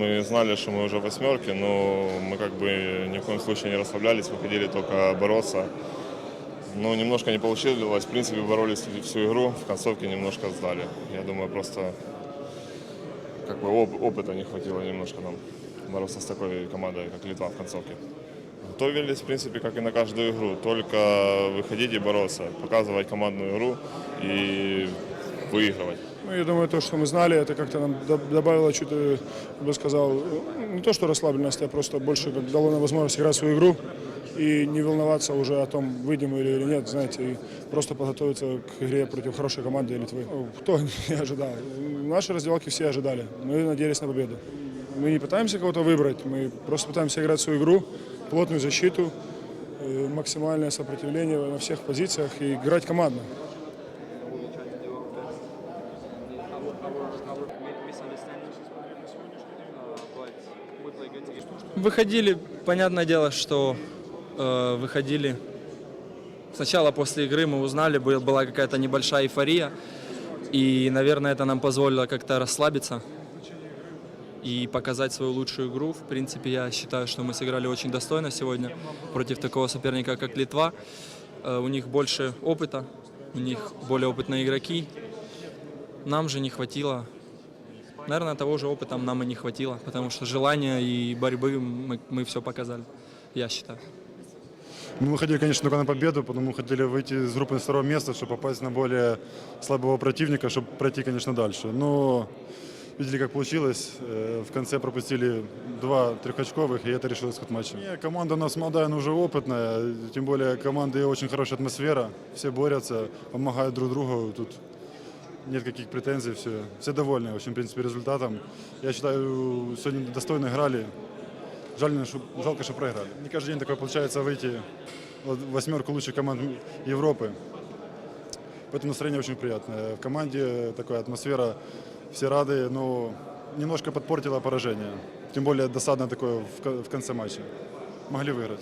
Мы знали, что мы уже в восьмерке, но мы как бы ни в коем случае не расслаблялись, выходили только бороться. Но немножко не получилось. В принципе, боролись всю игру, в концовке немножко сдали. Я думаю, просто как бы оп- опыта не хватило немножко нам бороться с такой командой, как Литва в концовке. Готовились, в принципе, как и на каждую игру. Только выходить и бороться, показывать командную игру и выигрывать. Ну, я думаю, то, что мы знали, это как-то нам до- добавило чуть, э, я бы сказал, э, не то, что расслабленность, а просто больше как дало нам возможность играть свою игру и не волноваться уже о том, выйдем или, или нет, знаете, и просто подготовиться к игре против хорошей команды Литвы. Ну, Кто не ожидал? Наши раздевалки все ожидали. Мы надеялись на победу. Мы не пытаемся кого-то выбрать, мы просто пытаемся играть свою игру, плотную защиту, э, максимальное сопротивление на всех позициях и играть командно. Выходили, понятное дело, что э, выходили. Сначала после игры мы узнали, был- была какая-то небольшая эйфория. И, наверное, это нам позволило как-то расслабиться и показать свою лучшую игру. В принципе, я считаю, что мы сыграли очень достойно сегодня против такого соперника, как Литва. Э, У них больше опыта, у них более опытные игроки. Нам же не хватило Наверное, того же опыта нам и не хватило, потому что желания и борьбы мы, мы все показали, я считаю. Мы выходили, конечно, только на победу, потому хотели выйти из группы на второе место, чтобы попасть на более слабого противника, чтобы пройти, конечно, дальше. Но видели, как получилось. Э, В конце пропустили два трехочковых, и это решил исход матча. Не, команда у нас молодая, но уже опытная. Тем более команды очень хорошая атмосфера. Все борются, помогают друг другу. Тут нет каких претензий, все, все довольны, в общем, в принципе, результатом. Я считаю, сегодня достойно играли. Жаль, что, жалко, что проиграли. Не каждый день такое получается выйти в восьмерку лучших команд Европы. Поэтому настроение очень приятное. В команде такая атмосфера, все рады, но немножко подпортило поражение. Тем более досадно такое в ко- в конце матча. Могли выиграть.